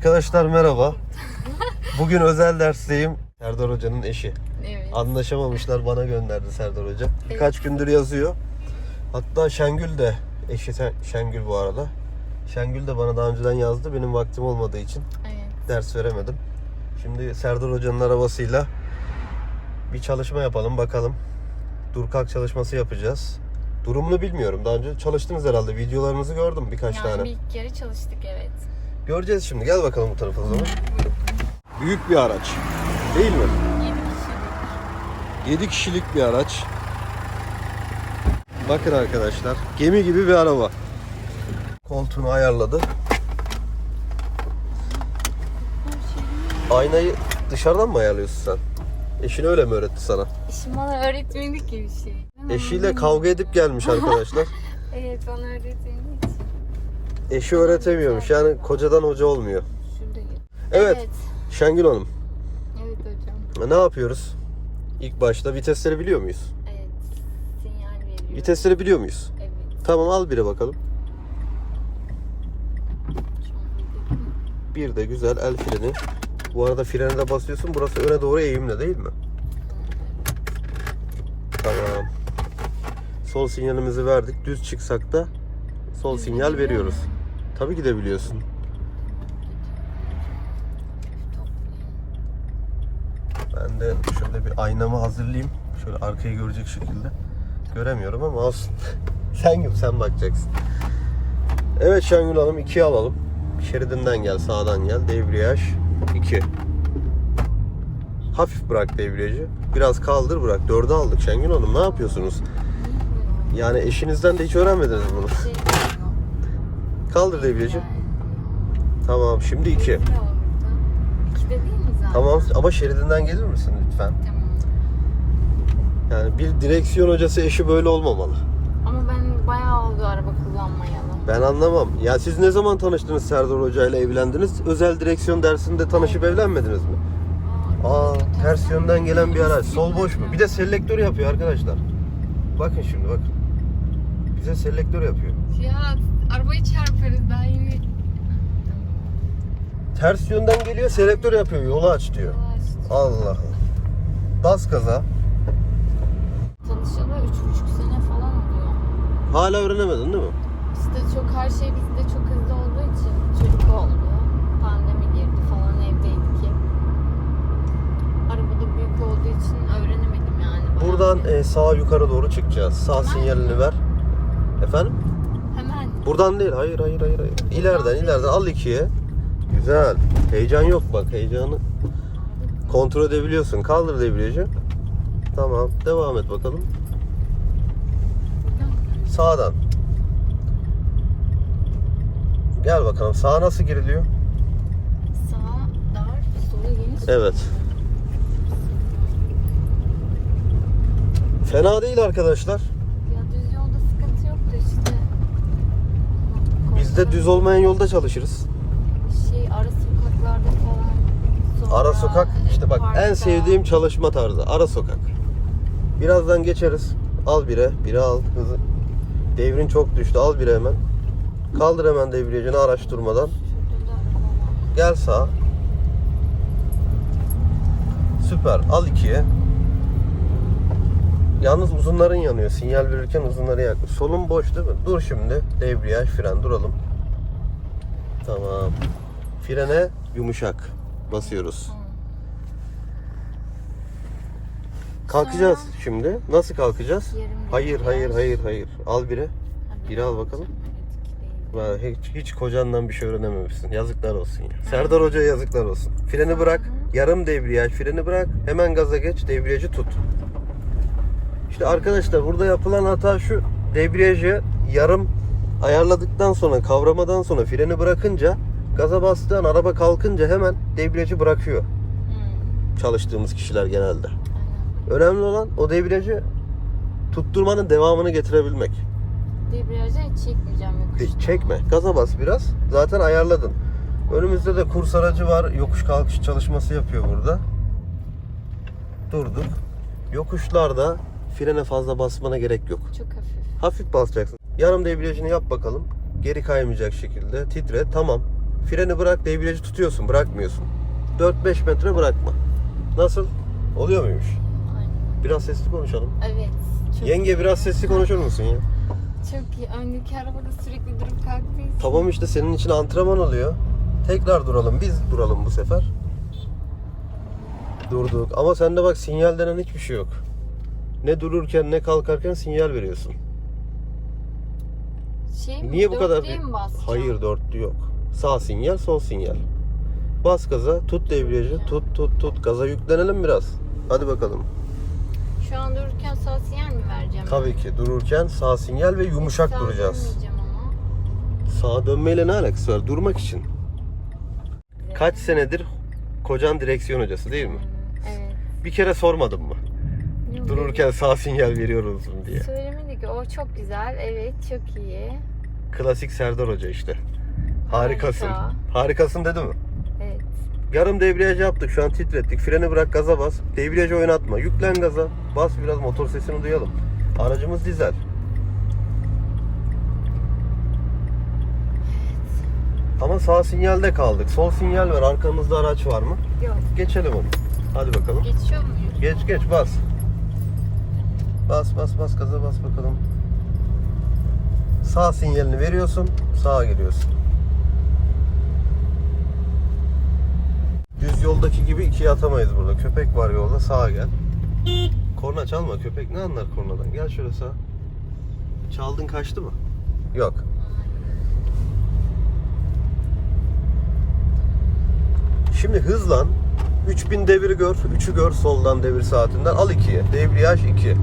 Arkadaşlar merhaba. Bugün özel dersteyim. Serdar Hoca'nın eşi. Evet. Anlaşamamışlar bana gönderdi Serdar Hoca. Birkaç gündür yazıyor. Hatta Şengül de eşi Şengül bu arada. Şengül de bana daha önceden yazdı. Benim vaktim olmadığı için Evet. ders veremedim. Şimdi Serdar Hoca'nın arabasıyla bir çalışma yapalım bakalım. Dur kalk çalışması yapacağız. Durumunu bilmiyorum. Daha önce çalıştınız herhalde. Videolarınızı gördüm birkaç yani tane. bir iki kere çalıştık evet. Göreceğiz şimdi. Gel bakalım bu tarafa o zaman. Büyük bir araç. Değil mi? 7 kişilik. 7 kişilik bir araç. Bakın arkadaşlar. Gemi gibi bir araba. Koltuğunu ayarladı. Aynayı dışarıdan mı ayarlıyorsun sen? Eşin öyle mi öğretti sana? İşim bana öğretmedi ki bir şey. Eşiyle kavga edip gelmiş arkadaşlar. Evet bana öğretmediği için. Eşi öğretemiyormuş. Yani kocadan hoca olmuyor. Şurada. Evet. Evet. Şengül Hanım. Evet hocam. Ne yapıyoruz? İlk başta vitesleri biliyor muyuz? Evet. Sinyal veriyor. Vitesleri biliyor muyuz? Evet. Tamam al bire bakalım. Bir de güzel el freni. Bu arada frene de basıyorsun. Burası öne doğru eğimle değil mi? Tamam. Sol sinyalimizi verdik. Düz çıksak da sol sinyal veriyoruz. Tabii ki de biliyorsun. Ben de şöyle bir aynamı hazırlayayım. Şöyle arkayı görecek şekilde. Göremiyorum ama olsun. sen gibi sen bakacaksın. Evet Şengül Hanım 2'ye alalım. Şeridinden gel, sağdan gel. Debriyaj 2. Hafif bırak debriyajı. Biraz kaldır bırak. 4'e aldık Şengül Hanım. Ne yapıyorsunuz? Yani eşinizden de hiç öğrenmediniz bunu. Kaldır debriyajı. Tamam şimdi 2. İki de değil mi zaten? Tamam ama şeridinden gelir misin lütfen? Tamam. Yani bir direksiyon hocası eşi böyle olmamalı. Ama ben bayağı oldu araba kullanmayalı. Ben anlamam. Ya siz ne zaman tanıştınız Serdar Hoca ile evlendiniz? Özel direksiyon dersinde tanışıp evlenmediniz mi? Aa, ters yönden gelen bir araç. Sol boş mu? Bir de selektör yapıyor arkadaşlar. Bakın şimdi bakın. Bize selektör yapıyor. Ya arabayı çarparız daha yeni. Ters yönden geliyor selektör yapıyor. Yolu aç diyor. Allah Allah. Bas gaza. Tanışalı üç buçuk sene falan oluyor. Hala öğrenemedin değil mi? İşte çok her şey bizde çok hızlı olduğu için çocuk oldu. Pandemi girdi falan evdeydik hep. Arabada büyük olduğu için öğrenemedim yani. Buradan e, sağa yukarı doğru çıkacağız. Sağ sinyalini ver. Efendim? Hemen. Buradan değil. Hayır hayır hayır. hayır. İleriden ileriden al ikiye. Güzel. Heyecan yok bak. Heyecanı kontrol edebiliyorsun. Kaldır debriyajı. Tamam. Devam et bakalım. Sağdan. Gel bakalım. Sağa nasıl giriliyor? sağa dar, sola geniş. Evet. Fena değil arkadaşlar. Ya düz yolda sıkıntı yoktu işte. Biz de düz olmayan yolda çalışırız. Şey ara sokaklarda falan. Sonra Ara sokak işte bak en parkta. sevdiğim çalışma tarzı. Ara sokak. Birazdan geçeriz. Al bire. Bire al hızı. Devrin çok düştü. Al bire hemen. Kaldır hemen debriyajını araç durmadan. Şurada da araba var. Gel sağa. Süper. Al ikiye. Yalnız uzunların yanıyor. Sinyal verirken uzunları yak. Solun boş değil mi? Dur şimdi. Debriyaj, fren. Duralım. Tamam. Frene yumuşak. Basıyoruz. Kalkacağız şimdi. Nasıl kalkacağız? Hayır, hayır, hayır, hayır. Al biri. Hadi Biri al bakalım. Ben hiç, hiç kocandan bir şey öğrenememişsin. Yazıklar olsun ya. Serdar Hoca'ya yazıklar olsun. Freni bırak. Yarım debriyaj. Freni bırak. Hemen gaza geç. Debriyajı tut. İşte arkadaşlar burada yapılan hata şu. Debriyajı yarım ayarladıktan sonra kavramadan sonra freni bırakınca gaza bastığın araba kalkınca hemen debriyajı bırakıyor. Hmm, Çalıştığımız kişiler genelde. aynen. Önemli olan o debriyajı tutturmanın devamını getirebilmek. Debriyajdan hiç çekmeyeceğim yokuşta. Çekme. Gaza bas biraz. Zaten ayarladın. Önümüzde de kurs aracı var. Yokuş kalkış çalışması yapıyor burada. Durduk. Yokuşlarda frene fazla basmana gerek yok. Çok hafif. Hafif basacaksın. Yarım debriyajını yap bakalım. Geri kaymayacak şekilde. Titre. Tamam. Freni bırak, debriyajı tutuyorsun, bırakmıyorsun. 4-5 metre bırakma. Nasıl? Oluyor muymuş? Aynen. Biraz sesli konuşalım. Evet. Çok Yenge iyi. biraz sesli konuşur musun ya? Çok iyi. Öndeki arabada sürekli durup kalktığı için. Tamam işte senin için antrenman oluyor. Tekrar duralım. Biz duralım bu sefer. Durduk. Ama sende bak sinyal denen hiçbir şey yok. Ne dururken ne kalkarken sinyal veriyorsun. Şey mi? Niye bu kadar? basacağım? Hayır dörtlü yok. Sağ sinyal, sol sinyal. Bas gaza, tut debriyajı, tut tut tut. Gaza yüklenelim biraz. Hadi bakalım. Şu an dururken sağ sinyal mi vereceğim? Tabii ki dururken sağ sinyal ve yumuşak Sağ duracağız. dönmeyeceğim ama. Sağa dönmeyle ne alakası var? Durmak için. Kaç senedir kocan direksiyon hocası değil mi? Evet. Bir kere sormadın mı? Dururken sağ sinyal veriyoruz diye. Söylemedi ki o çok güzel. Evet çok iyi. Klasik Serdar Hoca işte. Harikasın. Harika. Harikasın dedi mi? Evet. Yarım debriyaj yaptık. Şu an titrettik. Freni bırak gaza bas. Debriyajı oynatma. Yüklen gaza. Bas biraz motor sesini duyalım. Aracımız dizel. Ama sağ sinyalde kaldık. Sol sinyal var. Arkamızda araç var mı? Yok. Geçelim onu. Hadi bakalım. Geçiyor muyuz? Geç geç bas. Bas bas bas gaza bas bakalım. Sağ sinyalini veriyorsun. Sağa giriyorsun. Düz yoldaki gibi ikiye atamayız burada. Köpek var yolda sağa gel. Korna çalma köpek ne anlar kornadan. Gel şöyle sağa. Çaldın kaçtı mı? Yok. Şimdi hızlan. 3000 devir gör. 3'ü gör soldan devir saatinden. Al 2'ye. Debriyaj 2.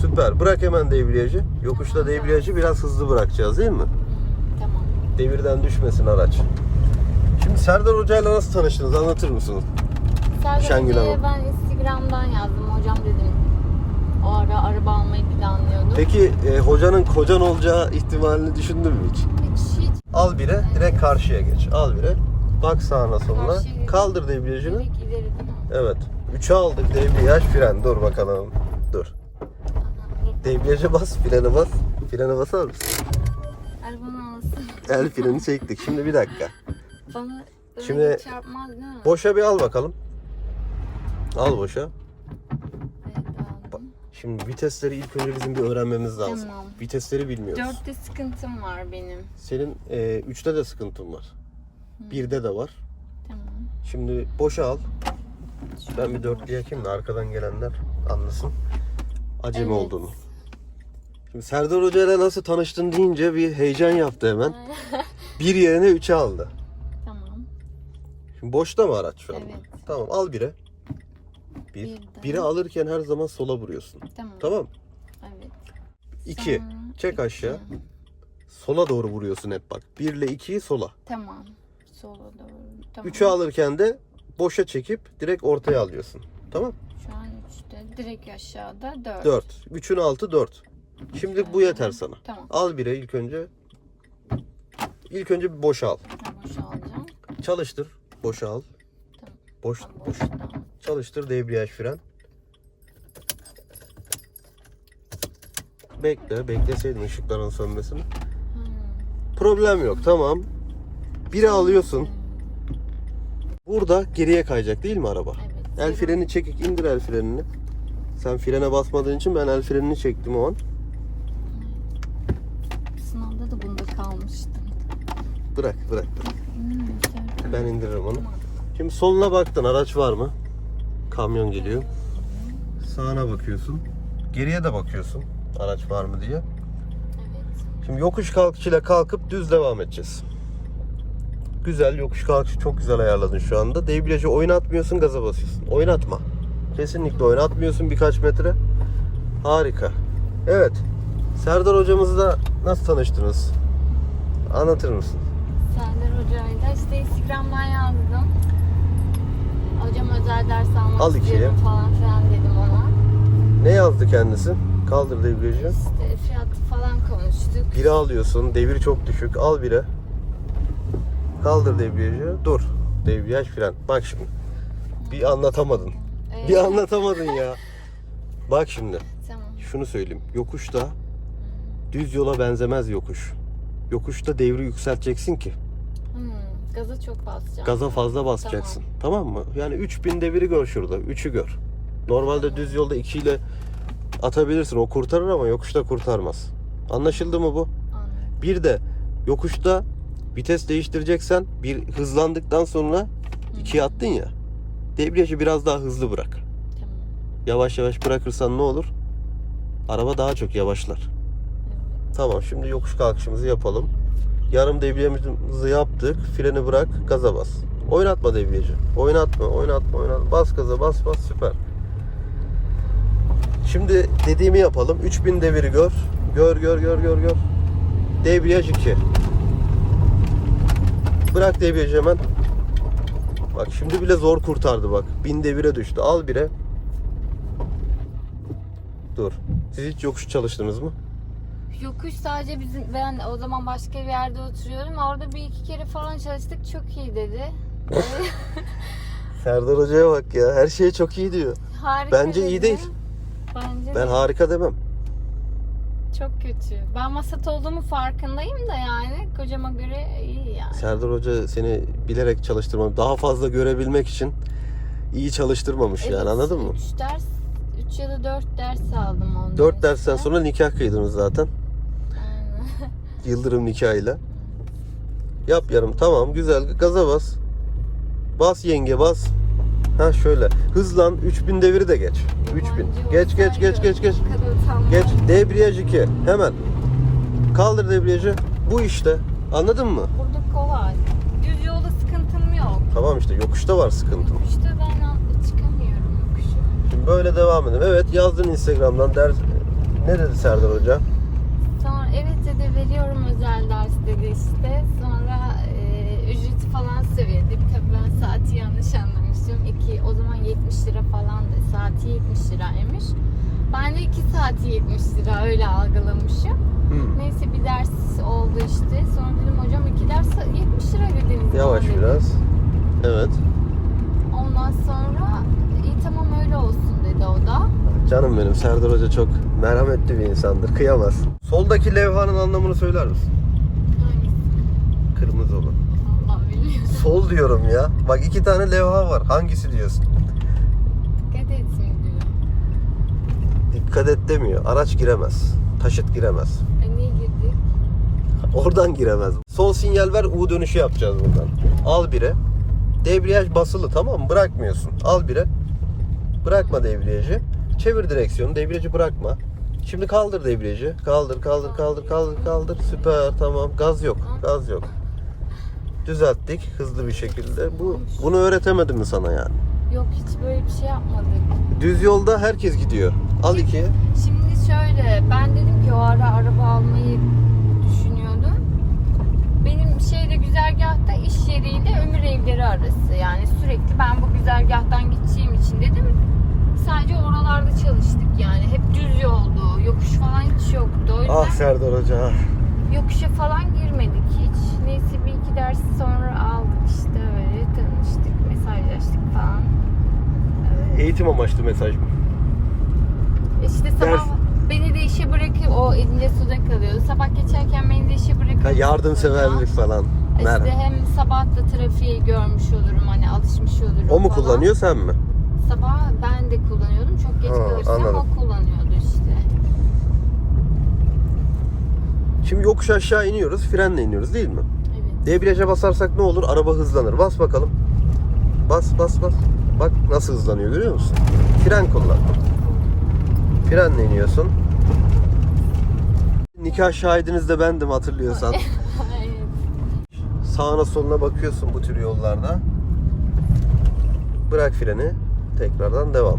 Süper. Bırak hemen debriyajı. Yokuşta debriyajı biraz hızlı bırakacağız değil mi? Tamam. Devirden düşmesin araç. Şimdi Serdar Hoca'yla nasıl tanıştınız anlatır mısınız? Serdar Şengül Hoca'ya Hanım. ben Instagram'dan yazdım. Hocam dedim. O ara araba almayı planlıyordum. Peki e, hocanın kocan olacağı ihtimalini düşündün mü hiç? Hiç hiç. Al bire direkt karşıya geç. Al bire. Bak sağına soluna. Karşıya- Kaldır debriyajını. Direkt ileri değil mi? Evet. 3'e aldık debriyaj fren. Dur bakalım. Dur. Debriyaja bas, frene bas. Frene basar mısın? Arabanın anası. El freni çektik. Şimdi bir dakika. Bana öyle Şimdi- çarpmaz değil mi? Boşa bir al bakalım. Al boşa. Evet, aldım. Şimdi vitesleri ilk önce bizim bir öğrenmemiz lazım. Tamam. Vitesleri bilmiyoruz. Dörtte sıkıntım var benim. Senin e, üçte de sıkıntın var. Birde de var. Tamam. Şimdi boşa al. Ben bir dörtlü yakayım da arkadan gelenler anlasın. Acemi Evet. olduğunu. Şimdi Serdar Hoca ile nasıl tanıştın deyince bir heyecan yaptı hemen. Bir yerine üçe aldı. tamam. Şimdi boşta mı araç şu anda? Evet. Tamam al bire. Bir. Birden. Biri alırken her zaman sola vuruyorsun. Tamam. Tamam. Evet. İki. Sonra Çek aşağı. Sola doğru vuruyorsun hep bak. 1 ile 2'yi sola. Tamam. Sola doğru. Tamam. 3'ü alırken de boşa çekip direkt ortaya alıyorsun. Tamam? Şu an üçte. Direkt aşağıda dört. 4. 3'ün altı 4. Şimdi bu yeter sana. Tamam. Al bire ilk önce. İlk önce bir boşa al. Ben boşa alacağım. Çalıştır. Boşa al. Tamam. Boş, Ben boş. boşta. Çalıştır debriyaj fren. Bekle. Bekleseydin ışıkların sönmesini. Hmm. Problem yok. Tamam. Biri alıyorsun. Burada geriye kayacak değil mi araba? Evet. El freni çekik indir el frenini. Sen frene basmadığın için ben el frenini çektim o an. Sınavda da bunda kalmıştım. Bırak bırak. bırak. Hmm. Ben indiririm onu. Şimdi soluna baktın araç var mı? Kamyon geliyor. Sağına bakıyorsun. Geriye de bakıyorsun. Araç var mı diye. Şimdi yokuş kalkışıyla kalkıp düz devam edeceğiz. Güzel yokuş kalkışı çok güzel ayarladın şu anda. Debriyajı oynatmıyorsun gaza basıyorsun. Oynatma. Kesinlikle oynatmıyorsun birkaç metre. Harika. Evet. Serdar hocamızla nasıl tanıştınız? Anlatır mısın? Serdar Hoca'yla işte Instagram'dan yazdım. Hocam özel ders almak Al ikiye. istiyorum falan filan dedim ona. Ne yazdı kendisi? Kaldır debriyajı. İşte fiyat falan konuştuk. Biri alıyorsun. Devir çok düşük. Al bire. Kaldır debriyajı. Dur. Debriyaj fren. Bak şimdi. Bir anlatamadın. Ee, Bir anlatamadın ya. Bak şimdi. Tamam. Şunu söyleyeyim. Yokuşta düz yola benzemez yokuş. Yokuşta devri yükselteceksin ki. Hmm, Gaza çok basacağım. Gaza fazla basacaksın. Tamam, mı? Yani 3000 deviri gör şurada. 3'ü gör. Normalde düz yolda 2 ile atabilirsin. O kurtarır ama yokuşta kurtarmaz. Anlaşıldı mı bu? Anladım. Bir de yokuşta vites değiştireceksen bir hızlandıktan sonra ikiye attın ya. Debriyajı biraz daha hızlı bırak. Tamam. Yavaş yavaş bırakırsan ne olur? Araba daha çok yavaşlar. Tamam şimdi yokuş kalkışımızı yapalım. Yarım debriyajımızı yaptık. Freni bırak, gaza bas. Oynatma debriyajı. Oynatma, oynatma, oynatma. Bas gaza, bas bas süper. Şimdi dediğimi yapalım. 3000 deviri gör. Gör, gör, gör, gör, gör. Debriyaj 2. Bırak debriyajı hemen. Bak şimdi bile zor kurtardı bak. 1000 devire düştü. Al bire. Dur. Siz hiç yokuş çalıştınız mı? Yokuş sadece bizim ben o zaman başka bir yerde oturuyorum. Orada bir iki kere falan çalıştık. Çok iyi dedi. Serdar Hoca'ya bak ya. Her şey çok iyi diyor. Harika Bence iyi dedi. değil. Bence Ben de harika demem. çok kötü. Ben masat olduğumu farkındayım da yani kocama göre iyi yani. Serdar Hoca seni bilerek çalıştırmam. Daha fazla görebilmek için iyi çalıştırmamış yani anladın mı? 3 ders 3 ya da 4 ders aldım ondan. 4 dersten sonra nikah kıydınız zaten. Yıldırım nikahıyla. Yap yarım tamam güzel gaza bas. Bas yenge bas. Ha şöyle hızlan 3000 deviri de geç. 3000. Yabancı Geç geç geç geç geç. Geç debriyaj 2 hemen. Kaldır debriyajı. Bu işte. Anladın mı? Burada kolay. Düz yolda sıkıntım yok. Tamam işte yokuşta var sıkıntı. Yokuşta ben çıkamıyorum yokuşu. Şimdi böyle devam edelim. Evet yazdın Instagram'dan ders. Ne dedi Serdar Hoca? Evet dedi veriyorum özel ders dedi işte. Sonra e, ücreti falan söyledi. Tabii ben saati yanlış anlamışım. İki, o zaman 70 lira falandı. Saati 70 liraymış. Ben de 2 saati 70 lira öyle algılamışım. Hmm. Neyse bir ders oldu işte. Sonra dedim hocam iki ders 70 lira dediniz. bana," Yavaş dedi. biraz. Evet. Ondan sonra iyi tamam öyle olsun dedi o da. Canım benim Serdar Hoca çok merhametli bir insandır. Kıyamaz. Soldaki levhanın anlamını söyler misin? Hangisi? Kırmızı olan. Allah bilmiyorum. Sol diyorum ya. Bak iki tane levha var. Hangisi diyorsun? Dikkat et mi diyor. Dikkat et demiyor. Araç giremez. Taşıt giremez. E niye girdik? Oradan giremez. Sol sinyal ver U dönüşü yapacağız buradan. Al bire. Debriyaj basılı tamam mı? Bırakmıyorsun. Al bire. Bırakma debriyajı. Çevir direksiyonu. Debriyajı bırakma. Şimdi kaldır debriyajı. Kaldır, kaldır, kaldır, kaldır, kaldır. Süper, tamam. Gaz yok, gaz yok. Düzelttik hızlı bir şekilde. Bu bunu öğretemedim mi sana yani? Yok hiç böyle bir şey yapmadık. Düz yolda herkes gidiyor. Al iki. Şimdi şöyle ben dedim ki o ara araba almayı düşünüyordum. Benim şeyde güzergahta iş yeriyle ömür evleri arası. Yani sürekli ben bu güzergahtan gideceğim için dedim. Sadece oralarda çalıştık yani. Hep düz yoldu. Yokuş falan hiç yoktu. O yüzden Ah Serdar Hoca. yokuşa falan girmedik hiç. Neyse bir iki ders sonra aldık işte öyle tanıştık, mesajlaştık falan. Eğitim amaçlı mesaj mı? İşte sabah Ders- beni de işe bırakıp o elinde suda kalıyordu. Sabah geçerken beni de işe bırakıp Ha, yardımseverlik falan. İşte Merhaba. hem sabah da trafiği görmüş olurum hani alışmış olurum O mu falan. kullanıyor sen mi? Sabah ben de kullanıyordum. Çok geç Ha, kalırsam anladım. o kullanıyordu işte. Şimdi yokuş aşağı iniyoruz, frenle iniyoruz değil mi? Evet. Debriyaja basarsak ne olur? Araba hızlanır. Bas bakalım. Bas bas bas. Bak nasıl hızlanıyor görüyor musun? Fren kullan. Frenle iniyorsun. Nikah şahidiniz de bendim hatırlıyorsan. evet. Sağına soluna bakıyorsun bu tür yollarda. Bırak freni. Tekrardan devam.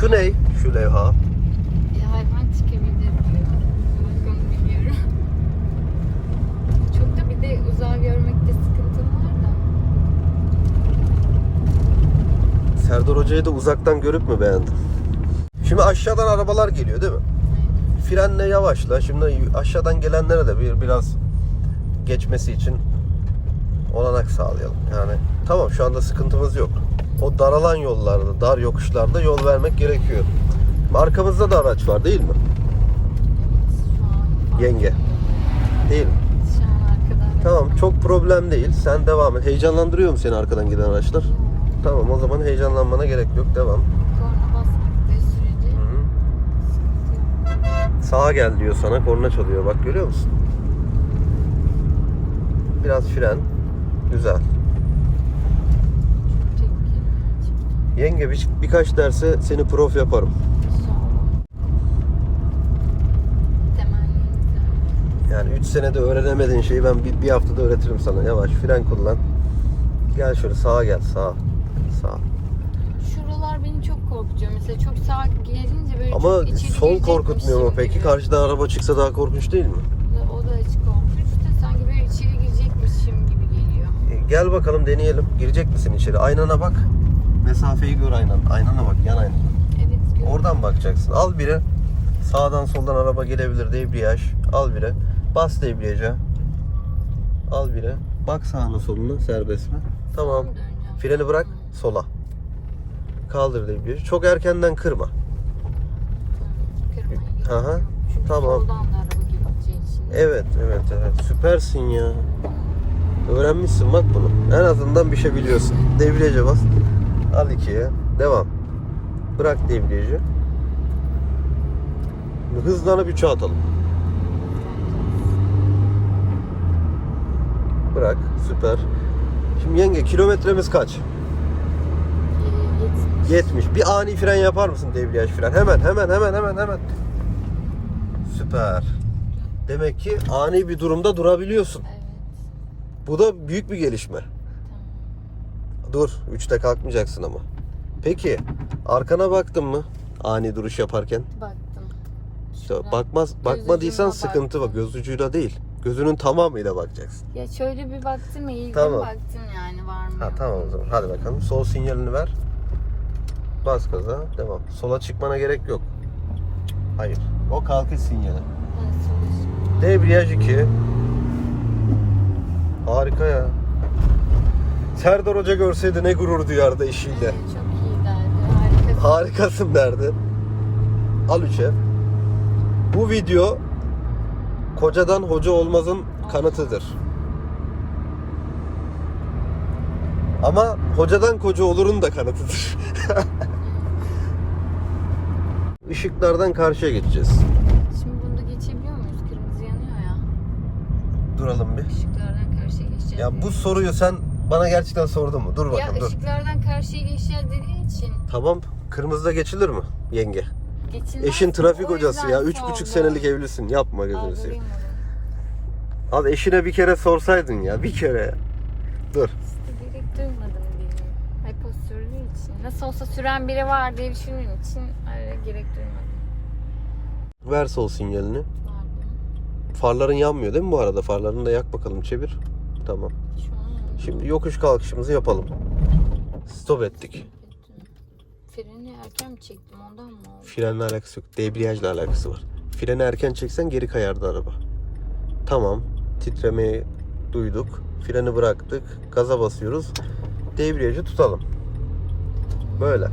Şu ne? Şu levha. Bir hayvan çıkabilir diyor. Bak onu biliyorum. Çok da bir de uzağa görmekte sıkıntım var da. Serdar Hoca'yı da uzaktan görüp mü beğendin? Şimdi aşağıdan arabalar geliyor değil mi? Frenle yavaşla. Şimdi aşağıdan gelenlere de bir biraz geçmesi için olanak sağlayalım. Yani tamam şu anda sıkıntımız yok. O daralan yollarda, dar yokuşlarda yol vermek gerekiyor. Arkamızda da araç var değil mi? Yenge. Değil mi? Tamam çok problem değil. Sen devam et. Heyecanlandırıyor mu seni arkadan giden araçlar? Tamam o zaman heyecanlanmana gerek yok. Devam. Sağa gel diyor sana. Korna çalıyor. Bak görüyor musun? Biraz fren. Güzel. Yenge bir, birkaç derse seni prof yaparım. Yani 3 senede öğrenemediğin şeyi ben bir, bir haftada öğretirim sana. Yavaş fren kullan. Gel şöyle sağa gel sağa. Sağa. Şuralar beni çok korkutuyor. Mesela çok sağ gelince böyle Ama çok içeri sol korkutmuyor mu peki? gibi. Karşıdan araba çıksa daha korkunç değil mi? O da hiç korkunç da sanki böyle içeri girecekmişim gibi geliyor. E, Gel bakalım deneyelim. Girecek misin içeri? Aynana bak. Mesafeyi gör aynan. Aynana bak yan aynana. Evet görüyorum. Oradan bakacaksın. Al biri. Sağdan soldan araba gelebilir debriyaj. Al biri. Bas debriyaja. Al biri. Bak sağına soluna serbest mi? Tamam. Freni bırak sola. Kaldır debriyajı. Çok erkenden kırma. Aha. Çünkü tamam. Evet evet evet. Süpersin ya. Öğrenmişsin bak bunu. En azından bir şey biliyorsun. Debriyaja bas. Al ikiye. Devam. Bırak debriyajı. Hızlanıp üçe atalım. Bırak. Süper. Şimdi yenge kilometremiz kaç? Ee, 70. 70. Bir ani fren yapar mısın debriyaj fren? Hemen hemen hemen hemen hemen. Süper. Demek ki ani bir durumda durabiliyorsun. Evet. Bu da büyük bir gelişme. Dur, 3'te kalkmayacaksın ama. Peki, arkana baktın mı? Ani duruş yaparken. Baktım. İşte Şuradan bakmaz, bakmadıysan sıkıntı bak. Göz ucuyla değil. Gözünün tamamıyla bakacaksın. Ya şöyle bir baktım eğildim Tamam. baktım yani var mı Ha tamam o zaman. Hadi bakalım. Sol sinyalini ver. Bas gaza. Devam. Sola çıkmana gerek yok. Hayır. O kalkış sinyali. Debriyaj 2. Harika ya. Serdar Hoca görseydi ne gurur duyardı işiyle. Evet, çok iyi derdi. Harika. Harikasın derdi. Al üçe. Bu video kocadan hoca olmazın kanıtıdır. Ama hocadan koca olurun da kanıtıdır. Işıklardan karşıya geçeceğiz. Şimdi bunda geçebiliyor muyuz? Kırmızı yanıyor ya. Duralım bir. Işıklardan karşıya geçeceğiz. Ya bu soruyu sen bana gerçekten sordun mu? Dur Ya bakalım dur. ışıklardan karşıya geçeceğiz dediğin için Tamam. Kırmızıda geçilir mi yenge? geçilmez. Eşin trafik hocası ya. Üç buçuk senelik evlisin. Yapma gözünü seveyim. Az eşine bir kere sorsaydın ya. Bir kere ya. Dur. İşte gerek duymadım benim. Hep o sürdüğü için. Nasıl olsa süren biri var diye düşündüğüm için gerek duymadım. Ver sol sinyalini. Vardı. Farların yanmıyor değil mi bu arada? Farlarını da yak bakalım çevir. Tamam. Şu Şimdi yokuş kalkışımızı yapalım. Stop ettik. Freni erken mi çektim ondan mı? Frenle alakası yok. Debriyajla alakası var. Freni erken çeksen geri kayardı araba. Tamam. Titremeyi duyduk. Freni bıraktık. Gaza basıyoruz. Debriyajı tutalım. Böyle.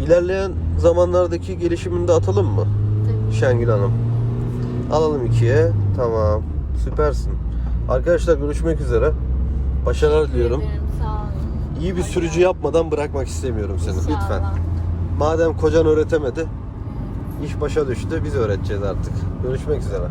İlerleyen zamanlardaki gelişimini de atalım mı? Tabii. Şengül Hanım. Alalım ikiye. Tamam. Süpersin. Arkadaşlar görüşmek üzere. Başarılar diliyorum. Sağ olun. İyi bir sürücü yapmadan bırakmak istemiyorum seni. Lütfen. İnşallah. Madem kocan öğretemedi, iş başa düştü. Biz öğreteceğiz artık. Görüşmek üzere.